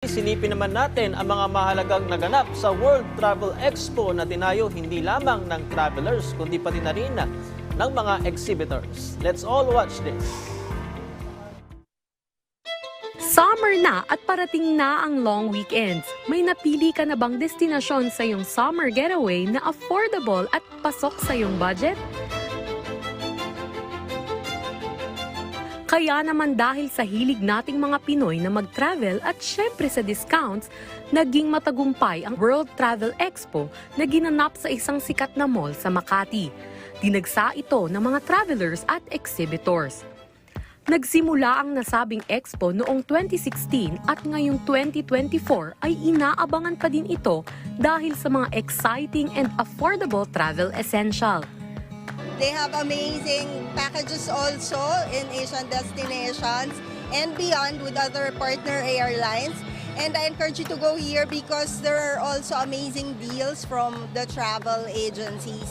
Silipin naman natin ang mga mahalagang naganap sa World Travel Expo na tinayo hindi lamang ng travelers kundi pati na rin ng mga exhibitors. Let's all watch this. Summer na at parating na ang long weekends. May napili ka na bang destinasyon sa iyong summer getaway na affordable at pasok sa iyong budget? Kaya naman dahil sa hilig nating mga Pinoy na mag-travel at syempre sa discounts, naging matagumpay ang World Travel Expo na ginanap sa isang sikat na mall sa Makati. Dinagsa ito ng mga travelers at exhibitors. Nagsimula ang nasabing expo noong 2016 at ngayong 2024 ay inaabangan pa din ito dahil sa mga exciting and affordable travel essential. They have amazing packages also in Asian destinations and beyond with other partner airlines. And I encourage you to go here because there are also amazing deals from the travel agencies.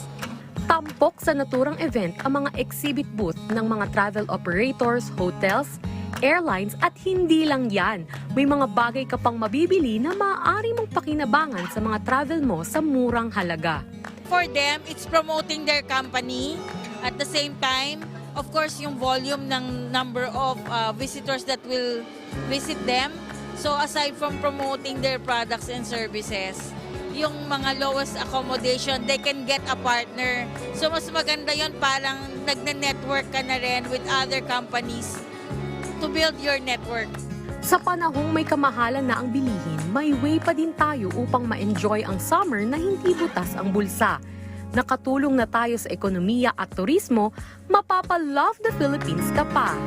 Tampok sa naturang event ang mga exhibit booth ng mga travel operators, hotels, airlines at hindi lang yan. May mga bagay ka pang mabibili na maaari mong pakinabangan sa mga travel mo sa murang halaga. For them, it's promoting their company. At the same time, of course, yung volume ng number of uh, visitors that will visit them. So aside from promoting their products and services, yung mga lowest accommodation, they can get a partner. So mas maganda yon parang nagne-network ka na rin with other companies to build your network. Sa panahong may kamahalan na ang bilihin, may way pa din tayo upang ma-enjoy ang summer na hindi butas ang bulsa. Nakatulong na tayo sa ekonomiya at turismo, mapapa-love the Philippines ka pa.